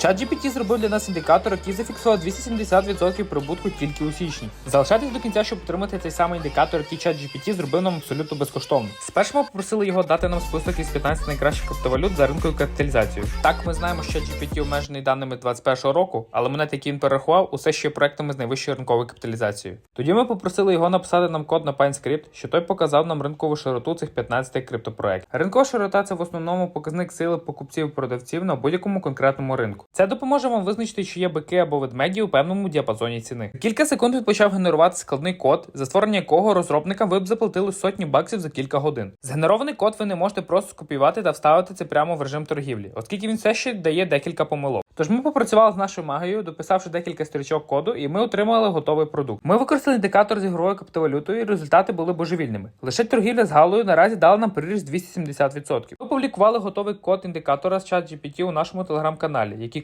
ChatGPT зробив для нас індикатор, який зафіксував 270% прибутку тільки у січні. Залишайтесь до кінця, щоб отримати цей самий індикатор, який ChatGPT зробив нам абсолютно безкоштовно. Спершу ми попросили його дати нам список із 15 найкращих криптовалют за ринковою капіталізацією. Так, ми знаємо, що GPT обмежений даними 21 року, але монет, які він перерахував, усе ще є проектами з найвищою ринковою капіталізацією. Тоді ми попросили його написати нам код на PineScript, що той показав нам ринкову широту цих 15 криптопроєктів. Ринкова широта це в основному показник сили покупців і продавців на будь-якому конкретному ринку. Це допоможе вам визначити, чи є бики або ведмеді у певному діапазоні ціни. Кілька секунд він почав генерувати складний код, за створення якого розробникам ви б заплатили сотні баксів за кілька годин. Згенерований код ви не можете просто скопіювати та вставити це прямо в режим торгівлі, оскільки він все ще дає декілька помилок. Тож ми попрацювали з нашою магією, дописавши декілька стрічок коду, і ми отримали готовий продукт. Ми використали індикатор з ігровою криптовалютою, і результати були божевільними. Лише торгівля з галою наразі дала нам приріст 270%. Ми опублікували готовий код індикатора з ChatGPT у нашому телеграм-каналі, який